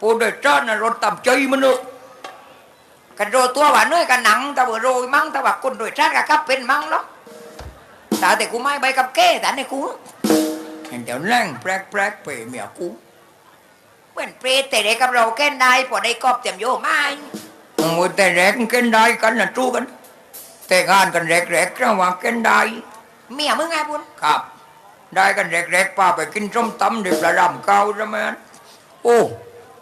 ปูโดยจ้านะรถต่ำใจมันเนอะกันโรตัวว่าเนื้อกันหนังแต่ว่าโรยมั่งแต่ว่าคนโดยชาติกับกับเป็นมั่งหรอกแต่แต่กูไม่ใบกับเก้แต่ในกูเห็นเดี๋ยวแรงแปลกแปลกไปเมียกูเหมือนเปรตแต่เด็กกับเราแก้นได้พอได้กอบเต็มโยไม่โอ้แต่แรกเกินได้กันนะจู้กัน แต่งานกันแรกแรกระหว่างเกินได้เมียมึงไงบุญครับ ได้กันแรกแรกๆป้าไปกินส้มตำเด็กระดำเก่าใช่ไหมโอ้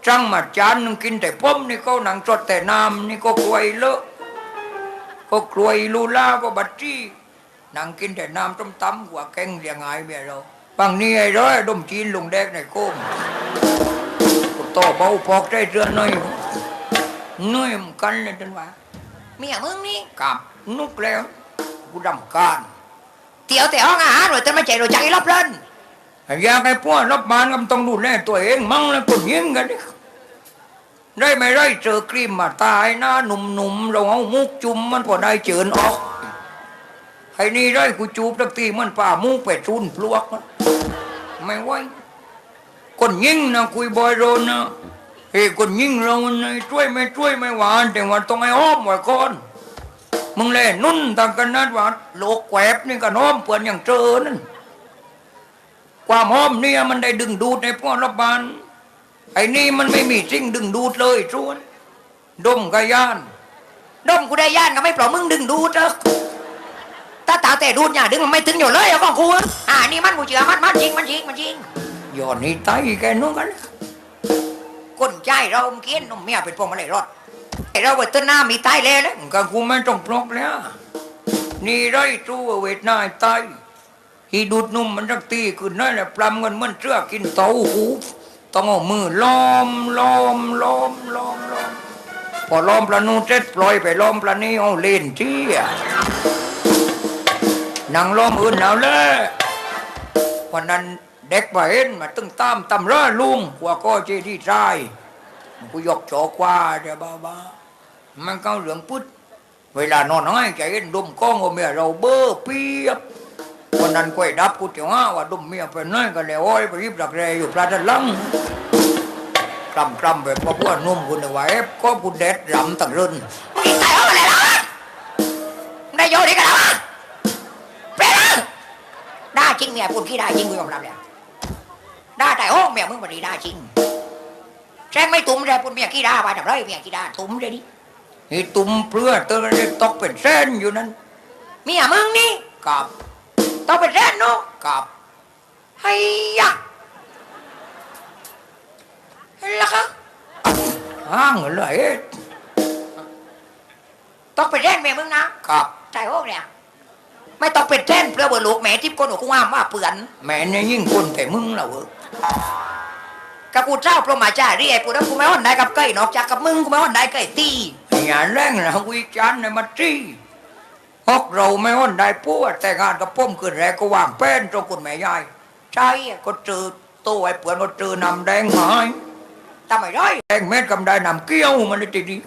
จังมาจานนึงกินแต่ป้มนี่ก็หนังสดแต่น้ำนี่ก็กล้วยเลอะก็กล้วยลูล่าก็บัตจี้นั่งกินแต่น้ำส้มตำหัวแกงเรียงไงเมียเราบางนี่ไอ้ร้อยดมจีนลุงแดกในโก้มก็โตเบาพอกได้เรือน้อยน้อยมันกันเลยจันว่าเมียมึงนี่กับนุกแล้วกูดำการเตี๋ยวแต่ห้องอาหารหน่อยแต่ไม่ใจเราใจรับเล่นอยากให้พวกรับบานก็ต้องดูแลตัวเองมั่งแล้วก็ยิงกันดิ ได้ไม่ได้เจอครีมมาตายนะหนุ่มๆเราเอามุกจุ่มมันพอได้เจินออกไอ้นี่ได้กูจูบตักทีมันป่ามุกไปชุนพลวกมันไม่ไหวคนยิ่งนะคุยบอยโรนนะเฮ้ยคนยิ่งเรานะช่วยไม่ช่วยไม่หวาน แต่ว่าต้องให้อ้อมไว้ก่อนมึงเล่นุ่นต่างกันนัดว่าโลกแกวบนี่ก็น้อมเปื่อนอย่างเจอนั่นความหอมเนี่ยมันได้ดึงดูดในพวกรับบาน ไอ้นี่มันไม่มีสิ่งดึงดูดเลยชวนดมกระยานดมกูได้ย่านก็ไม่ปล่อยมึงดึงดูดเถอะถ้าตาแต่ดูดเนี่ยดึงมันไม่ถึงอยู่เลยเอาของกูอะอ่านี่มันกูเชื่อมันมันจริงมันจริงมันจริงย้อนนี่ไตแกนู้นกันคนใจเราเมื่อกี้นมเมียเป็นพวงมาลัยรถไอเราไปต้นหน้ามีตายเลยเลยก็กูไม่ต้องปลอกแล้วนี่ไรตู้เวทนาไตฮีดูดนุ่มมันรักตีขึ้นนั่นแหละปลำเงินเหมันเชื่อกินเต้าหู ต้องเอามือล้อมล้อมล้อมล้อมล้อมพอล้อมปลานูเสร็จปล่อยไปล้อมปลานี้เอาเล่นที่อะนั่งล้อมอื่นเอาเลยวันนั้นเด็กมาเห็นมาตึงตามตำร้าลุงกว่าก็เจดีใจกูยกโจกว่าเดี๋ยวบ้าบ้ามันก็เหลืองพุดเวลานอนน้อยใจเห็นดมก้องเอาเมียเราเบ้อเปียบ วันนั้นกวยดับกูเถียวว่าว่าดมเมียไปน้อยก็เลยโอ้ยไปรีบดักแรอยู่พระจันทร์ลังกลำกลำแบบว่าพวกนุ่มคุณเอาไว้ก็คุณเด็ดรำตั้งรุ่นมึงยิงตายเอาอะไรล่ะมึงได้โยนดีกันแล้ววะเปรตนะได้จริงเมียพูดพี่ได้จริงกูยอมรับเลยได้แต่โอ้เมียมึงบันนี้ได้จริงแจ้งไม่ตุ้มเลยพูดเมียกี้ได้ไปทำไรเมียกี้ได้ตุ้มเลยดินี่ตุ่มเปลือเตอร์เล็กตกเป็นเส้นอยู่นั้นเมียมึงนี่กับ ต้องเป็นแรนเนาะกับไอ้ยะแล้วก็ห้างเลยต้องเป็นแรนเมียมึงนะกับใจโอ้เนี่ยไม่ต้องเป็นแท่นเพื่อเบอร์ลูกแม่ทิพย์คนหัวกูว่าว่าเปื่อนแม่เนี่ยยิ่งคนแต่มึงเราเออกับกูเจ้าพระมาจารีไอ้กูแล้วกูไม่อ่อนได้กับเก้ยนอกจากกับมึงกูไม่อ่อนได้เก้ยตีอย่าแรงนะวิจารณ์ในมาจี้ ฮอกเราไม่อ้อนได้ปวดแต่งานกับป้มขึ้นแรกก็วางแป้นตรงคุณแม่ยายใช่ก็เจอตัวไอ้เปื่อนก็เจอนำแดงหายทำไมได้แดงเม็ดกำได้นำเกี้ยวมันเลยทีนี้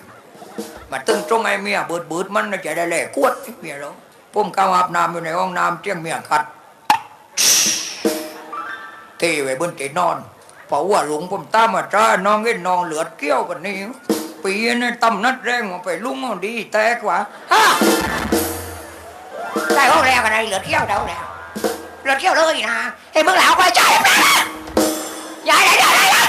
มาตึงตรงไอ้เมียเบิดเบิดมันจะได้แหล่กวดไอ้เมียเราผมเข้าอาบน้ำอยู่ในห้องน้ำเที่ยงเมียขัดเทไว้บนเตียงนอนเพราะว่าหลวงผมตามมาจ้าน้องเล่นน้องเหลือเกี้ยวกันนี่ปีนี้ตำนัดแรงออกไปลุงเอาดีแตกว่าฮะ ได้ห้องแล้วกันไอเหลือเที่ยวเท่าแล้วเหลือเที่ยวเลยนะเฮ้ยมึงหลาไปจ่ายนะยายได้ได้ได้ได้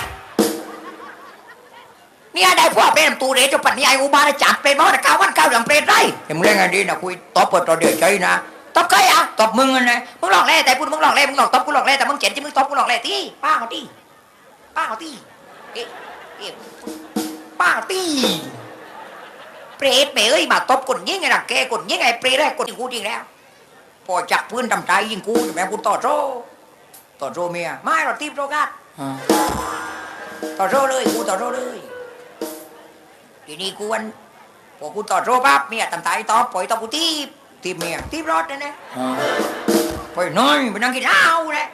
เนี่ยได้พวกเป็นตูเรจปัญญาอุบาลจัดเป็นมอตะกาวันเก้าเดือนเปรตได้เห็นมึงเล่นไงดีนะคุยตบเปิดตอเดือดใจนะตบใครอะตบมึงนะมึงหลองแล่แต่พูดมึงหลองแล่มึงหลองตบกูหลองแล่แต่มึงเจ็บที่มึงตบกูหลองแล่ที่ป้าเอาที่ป้าเอาที่เอ๊ะเอ๊ะป้าเอาที่เปรตเปรตเอ้ยมาตบคนยิงไงล่ะแกคนยิงไงเปรตได้คนยิงกูจริงแล้ว พอจักพื้นทำใจยิงกูอยู่แม่กูต่อโซ่ต่อโซ่เมียไม่หรอกทีมโรกัสอ่าต่อโซ่เลยกูต่อโซ่เลยทีนี้กูวันพอกูต่อโซ่ปั๊บเมียตำตายตอบปล่อยตบกูทีบทีเมียทีบรถนะนะอ่าไปน้อยไปนั่งกิกินนเหล้าเลย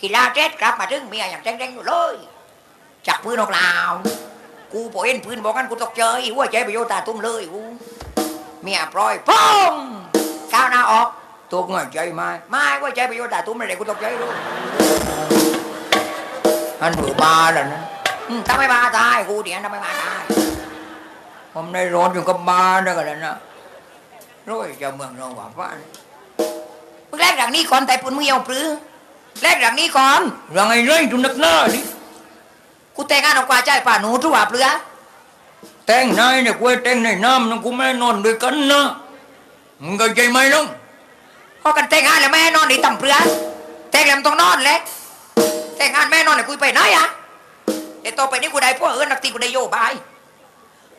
กินเหล้าเจ็ดกลับมาถึงเมียอย่างแดงๆอยู่เลยจักปืนออกลาวกูพอเห็นปืนบอกกันกูตกใจหัวใจไปโยตาตุ้มเลยกูเมียปล่อยป้อง ตัวง่ายใจไหมาไม่หัวใจไปโยตาตุ้มเลยกูตกใจรู้อันเบื่อบาแล้วนะอืมถ้าไม่มาตายกูเดี๋ยวถ้าไม่มาตายผมได้รถอยู่กับบ้านได้กันแล้วนะร้อยจะเมืองเราว่าฟ้านมึงแรกหลังนี้ก่อนแต่ปุ่นมึงเอาปรือแรกหลังนี้ก่อนเรื่องไอ้เรื่องจุนักหน้าดิกูแต่งงานออกกว่าใจป่าหนูทุกว่าเปลือแต่งนายเนี่ยกูให้แต่งในน้ำนะกูไม่ให้นอนด้วยกันนะมึงก็ใจไหมล่ะ พอกันแต่งงานแล้วแม่นอนในต่ำเปลือแต่งแล้วมันต้องนอนแหละแต่งงานแม่นอนเลยกูไปไหนอะแต่ต่อไปนี้กูได้พวกเอิญนักตีกูได้โยบาย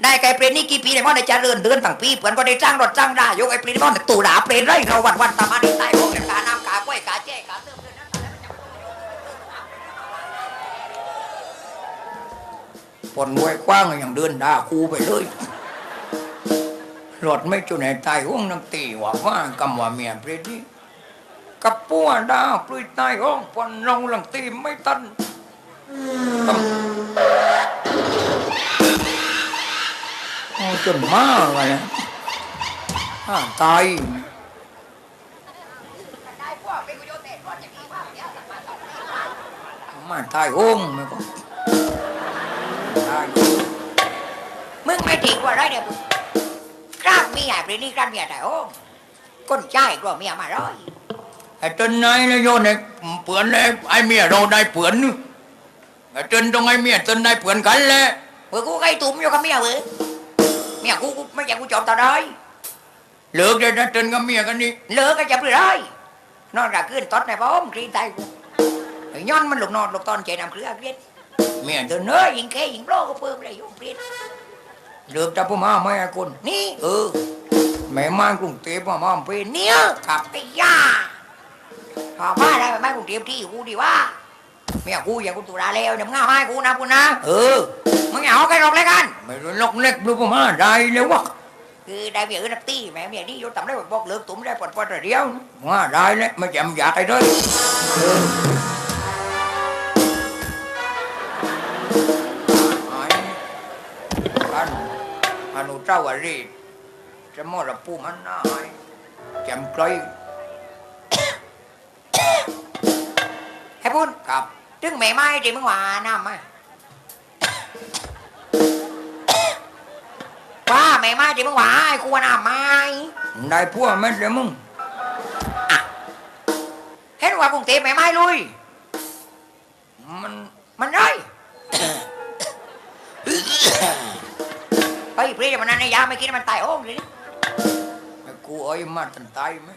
ได้ไก่เปรตนี่กี่ปีเนี่ยมันได้เจริญเดือนต่างปีเพื่อนก็ได้จ้างรถจ้างได้ยกไอ้เปรตนี่มันได้ตู่ด่าเปรตไรเราวันวันตามาในใต้พวกเรื่องกาน้ำกาก้วยกาแจ้กาเติมเรื่องนั้นปนไว้กว้างอย่างเดินด่าคูไปเลย รถไม่จุไหนตายห้องน้ำตีว่าว่ากำว่าเมียเปรตนี่กับปัวดาวปลุยตายห้องปนลงหลังตีไม่ตันต้องเอาจนมากเลยนะได้พวกเป็นกุโยเตะรถจะดีว่ายมาตายห้องไม่ก็มึงไม่ถีกว่าไรเนี่ยก ราบเมียเปรตนี่กราบเมียแต่โอ้ก้นใจกลัวเมียมาร้อยไอ้เจนนายนะโยนไอ้เปือนเลยไอ้เมียเราได้เปือนนึไอ้เจนต้องไอ้เมียเจนได้เปือนกันแหละเมื่อกูไก่ตุ้มอยู่กับเมียเว้ยเมียกูกูไม่อยากกูจอมตาได้เลิกเลยนะเจนกับเมียกันนี่เลิกก็จะไปเลยนอนกะขึ้นตอดในบ้อมกรีนไตกูไอ้ย้อนมันหลุกนอนหลุกตอนใจน้ำเครือเกลียดเมียเจนเนื้อยิงแค่ยิงโปรก็เพิ่มเลยยุ่งเกลียด เลิกจะพ่อมาไม่ไอ้คนนี่เออแม่มานกรุงเทพมามาเป็นเนี่ยขับไอ้ย่าพอมาได้ไปไม่กูเตรียที่กูดีว่าเมียกูอย่ากูตุลาแล้วเดี๋ยวมึงเอาให้กูนะกูนะ เออมึงอย่าเอาใครหรอกเลยกันไม่รู้ล็อกเล็กรู้พ่อมาได้เลยวะคือได้เมียอื่นนักตีแม่เมียนี่อยู่ต่ำได้บอกเลิกตุ้มได้ปวดปวดเดีเดี๋ยววมาได้เลยไม่จำอยากไอ้ด้วย เจ้าวรีจะมรภูมันนายจำไกลให้พูดกับถึงแม่ไม้ที่มึงว่าน้ำมาว่าแม่ไม้ที่มึงว่าไอ้กูว่าน้ำไม้ได้พวกแม่เลยมึงเห็นว่ากรุงเทพแม่ไม้ลุยมันมันไร ไปเปรี้ยมันนั่นในยาไม่กินมันตายโอ้งเลยนี่ไอ้กูเอ้ยมาตันตายไหม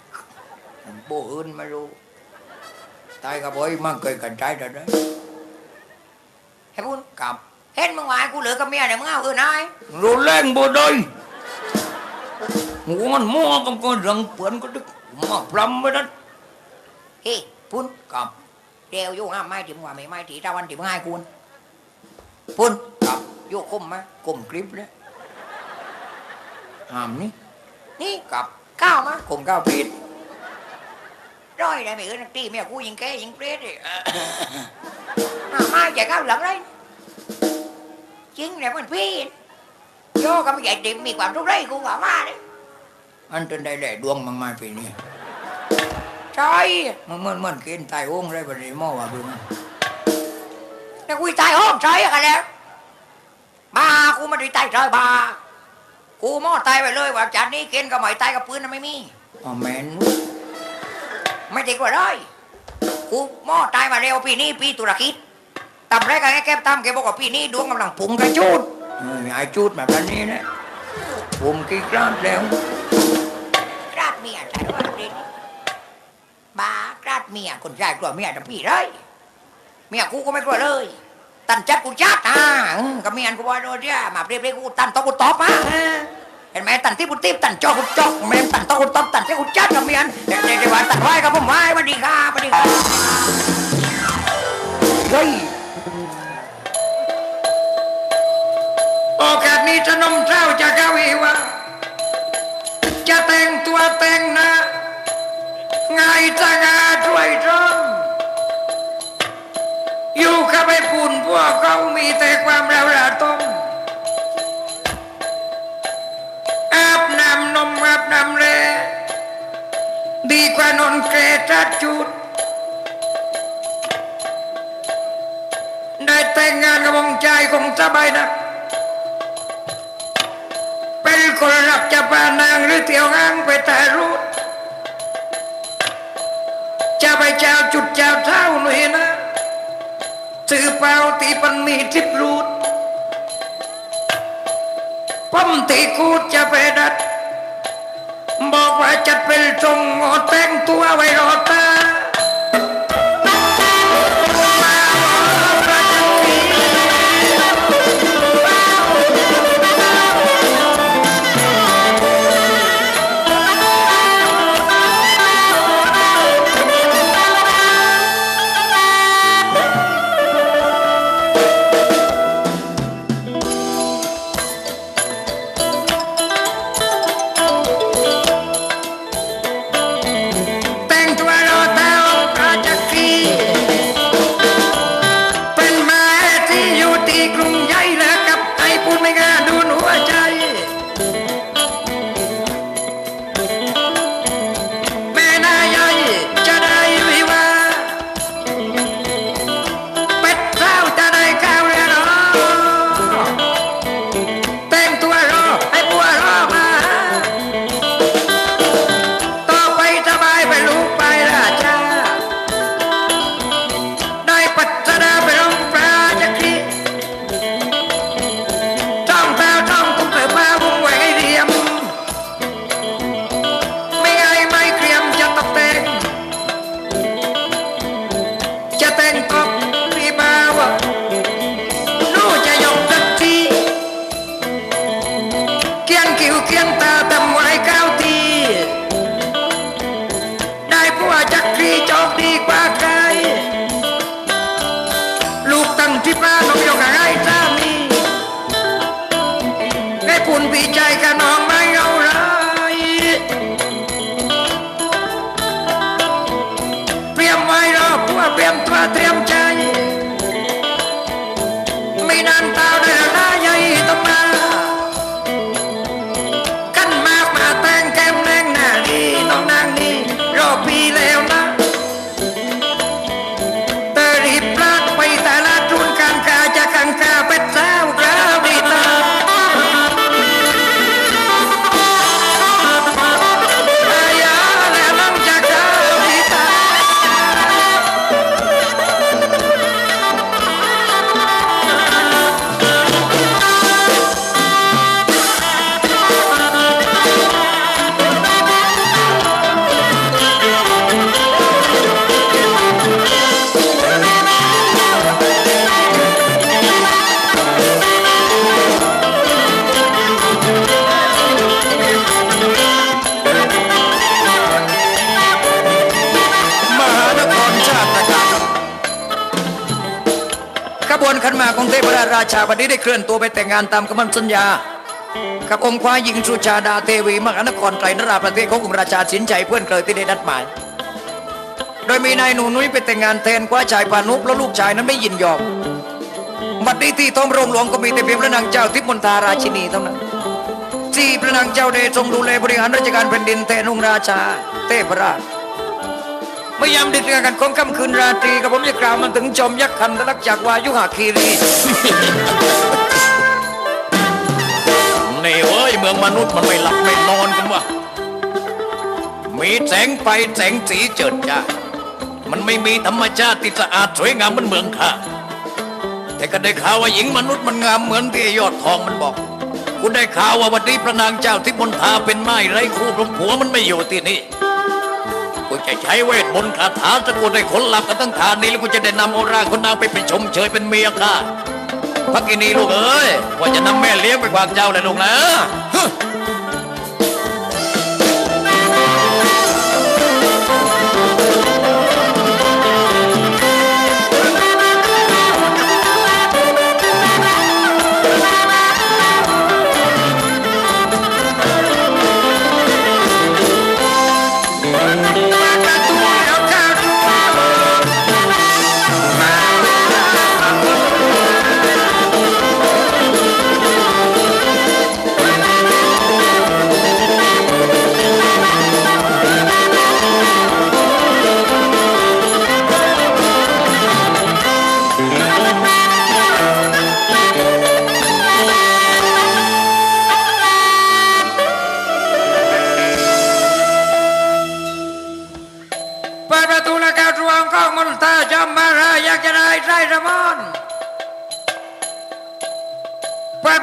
มันโบอื่นไม่รู้ตายกับเอ้ยมาเคยกันใจแต่ได้ให้พูดกับเห็นมึงว่าไอ้กูเหลือกับเมียเนี่ยมึงเอาเออนายรู้แรงบ่ได้หัวมันมั่วกับคนรังเปือนก็ดึกมาพรำไปนั่นเฮ้พูดกับเดี๋ยวอยู่ห้ามไม้ที่มว่าไม่ไม้ที่ตะวันที่มงให้กูนพูดกับโยกคมไหมกลมคลิปเลย หามนี่นี่กับก้าวมากลมก้าวพีดร้อยได้ไม่เออนักตีเมียกูยิงแกยิงเปรี้ยดิห้ามไม้จะก้าวหลังเลยจริงเลยมันพี่โยกก็ไม่ใหญ่ดิมมีความทุกข์ไรกูว่ามาเลยอันจนได้แหล่ดวงมังมาปีนี้ใช่มันเหมือนเหมือนกินตายโอ่งได้บัดนี้หม้อว่าเบึงแต่กูตายห้องใช่กันแล้วบ้ากูไมาได้ตายใช่บ้า กูหมอตายไปเลยว่าจากนี้เกณฑ์กับหมายตายกับปืนน่ะไม่มีอ๋อแม่นไม่ดีกว่าเลยกูหมอตายมาเร็วปีนี้ปีตุรกิจตำแรกกันแกตำแกบอกว่าปีนี้ดวงกำลังพุ่งกระจูดเออไอ้จูดแบบนี้นะผมกี่กล้ามแล้วกราดเมียใช่หรือเปล่าเด็กบ้ากราดเมียคนชายกลัวเมียทั้งพี่เลยเมียกูก็ไม่กลัวเลย ตันจัดกูจัดอะอืมกับเมียกูบอกโดนเนี่ยมาเปรียบเรียกกูตันตอกูตอบมาเห็นไหมตันที่กูตีบตันจอกูจอกแม่ตันตอกูตอบตันที่กูจัดกับเมียนเดี๋ยวเดี๋ยวเดี๋ยวว่าตันไหวกับผมไหวสวัสดีครับสวัสดีครับเฮ้ยโอกาสนี้จะนมเจ้าจะกาวีว่าจะแต่งตัวแต่งหน้าไงจะงาด้วยจอม อยู่กับไอ้ปุ่นพวกเขามีแต่ความเราระตมอาบน้ำนมอาบน้ำเลดีกว่านอนเกรจัดจุด ได้แต่งงานกับวงใจคงสบายนะเป็นคนรักจะปานางหรือเที่ยวงางไปแต่รู้จะไปเจ้าจุดเจ้าเท่าหน่อยนะ จือเปล่าตีปันมีทิพรูดป้มตีกูดจะไปดัด บอกว่าจะเป็นทรงงอแต่งตัวไว้รอตา ว มากของเทพราชาวันนี้ได้เคลื่อนตัวไปแต่งงานตามคำมั่นสัญญา กับองค์ควายหญิงสุชาดาเทวีมหานครไตรนราประเทศขององค์ราชาสินใจเพื่อนเคยที่ได้นัดหมาย โดยมีนายหนูนุ้ยไปแต่งงานแทนคว้าชายพานุเพราะลูกชายนั้นไม่ยินยอมบัดนี้ที่ท้องโรงหลวงก็มีแต่เพียงพระนางเจ้าทิพมนตาราชินีเท่านั้นที่พระนางเจ้าได้ทรงดูแลบริหารราชการแผ่นดินแทนองค์ราชาเทพราช เมื่อยามดึกเดือนกันของค่ำคืนราตรีกับผมจะกล่าวมันถึงจอมยักษ์คันทลักจากวายุหาคีรีนี่เอ้ยเมืองมนุษย์มันไม่หลับไม่นอนกันวะมีแสงไฟแสงสีเจิดจ้ามันไม่มีธรรมชาติที่สะอาดสวยงามเหมือนเมืองข้าแต่ก็ได้ข่าวว่าหญิงมนุษย์มันงามเหมือนที่ยอดทองมันบอกกูได้ข่าวว่าวันนี้พระนางเจ้าที่มนทาเป็นไม้ไร้คู่พรหมผัวมันไม่อยู่ที่นี่ จะใช้เวทมนต์คาถาจะกูได้คนหลับกันทั้งทานนี้แล้วกูจะได้นำเอาร่างคนนางไปเป็นชมเชยเป็นเมียข้าพักกินีลูกเอ้ยว่าจะนำแม่เลี้ยงไปฝากเจ้าเลยลูกนะ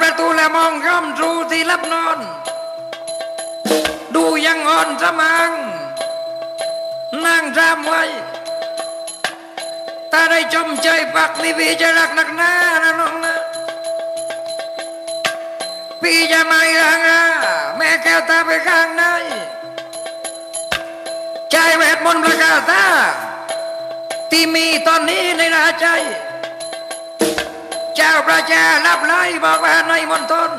ฮึตูและมองย่อมรูที่รับนอน ดูยังอ่อนสมังนั่งรำไว้ถ้าได้จมใจปักนี่พี่จะรักนักหน้านะน้องนะพี่จะไม่รังอาแม่แก้วตาไปข้างในใจเวทมนต์ประกาศตาที่มีตอนนี้ในราใจ เจ้าพระเจ้ารับไล่บอกว่าในมณฑล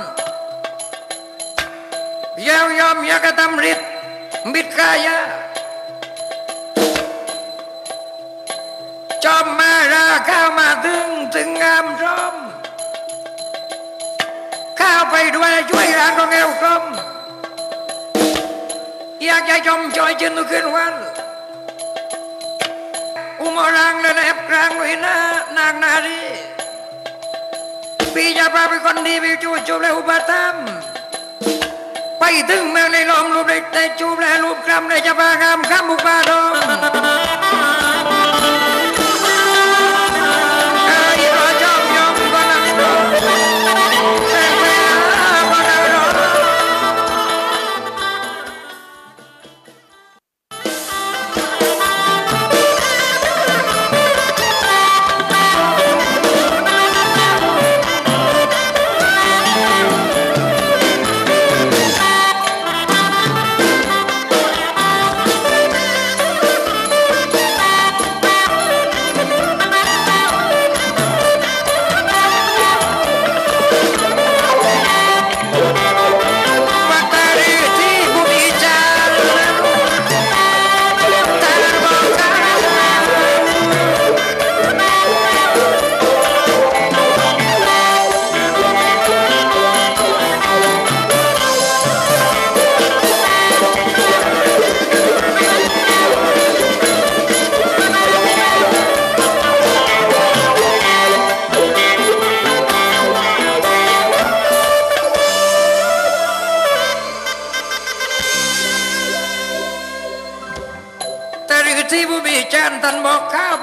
ยาวยอมยากระทำฤทธิ์มิตรกายาจอมมาราข้ามาถึงถึงงามจอมข้าวไปด้วยช่วยร้านของเอวกลมอยากจะชมจอยจนทุกคืนวันอุโมรังและแนบกลางไว้หน้านางนารี ปีจะพาไปคนดีไปจูบจูบและอุปธรรมไปถึงเมืองในลมรูปได้แต่จูบและรูปคำในจะพางามคำอุปาดมเ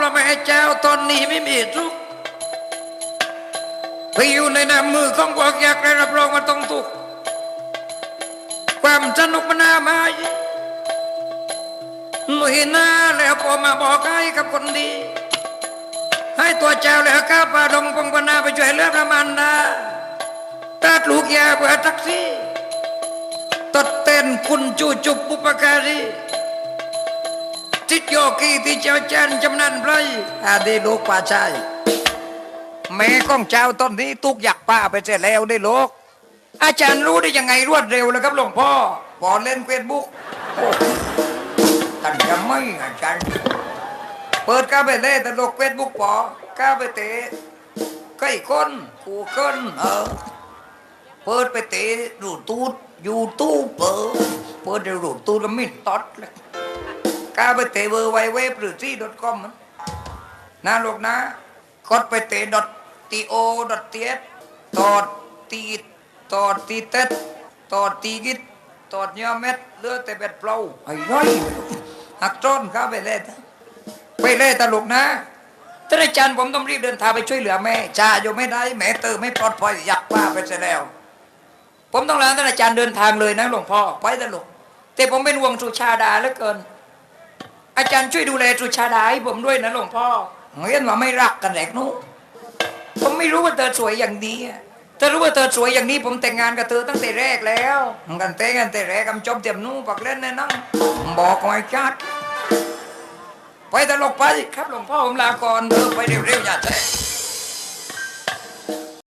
ระแม่เจ้าตอนนี้ไม่มีทุกข์ไปอยู่ในน้ำมือของพวกอยากได้รับรองว่าต้องทุกข์ความสนุกมันน่ามาหนุ่ยหน้าแล้วพอมาบอกให้กับคนดี ให้ตัวเจ้าแล้วข้าปาดงปงปนาไปช่วยเลือพระมันดาตัดลูกยาเพื่อทักซี่ตดเต้นคุณจูจุบบุปการี ทิศโยกีที่เจ้าเจนจำนันไรอาดีลูกป่าชัยแม่ของเจ้าตอนนี้ตุกอยากป้าไปเสร็จแล้วได้ลูกอาจารย์รู้ได้ยังไงรวดเร็วเลยครับหลวงพ่อพอเล่นเฟซบุ๊กโอ้ท่านจะไม่อาจารย์เปิดก้าไปเล่ตลกเฟซบุ๊กปอก้าไปเตะใกล้คนกูเกินเออเปิดไปเตะดูตูดยูทูบเปิดเปิดดูตูดแล้วไม่ตอดเลย กาไปเตะเวอร์ไวเว็บหรือที่ .com มันนะลูกนะกดไปเตะ .to .ts ตอดอทตีดตีตอดตีเต็ดตอดตีกิดตอดยาเม็ดเลือดแต่เบ็ดเปล่าไอ้ร้อยหักต้นข้าไปเล่นไปเล่นตลกนะท่านอาจารย์ผมต้องรีบเดินทางไปช่วยเหลือแม่จ่าอยู่ไม่ได้แม่เตอไม่ปลอดภัยอยากป้าไปเสียแล้ว ผมต้องลาท่านอาจารย์เดินทางเลยนะหลวงพ่อไปตลกแต่ผมเป็นวงสุชาดาเหลือเกิน อาจารย์ช่วยดูแลสุชาดาให้ผมด้วยนะหลวงพ่อเห็นว่าไม่รักกันแหลกนู้ผมไม่รู้ว่าเธอสวยอย่างนี้ถ้ารู้ว่าเธอสวยอย่างนี้ผมแต่งงานกับเธอตั้งแต่แรกแล้วกันแต่งกันแต่แรกกำจบเตรียมนู้ปักเล่นแน่นั่งบอกไอ้ชัดไปตลกไปครับหลวงพ่อผมลาก่อนเธอไปเร็วๆอย่าแท้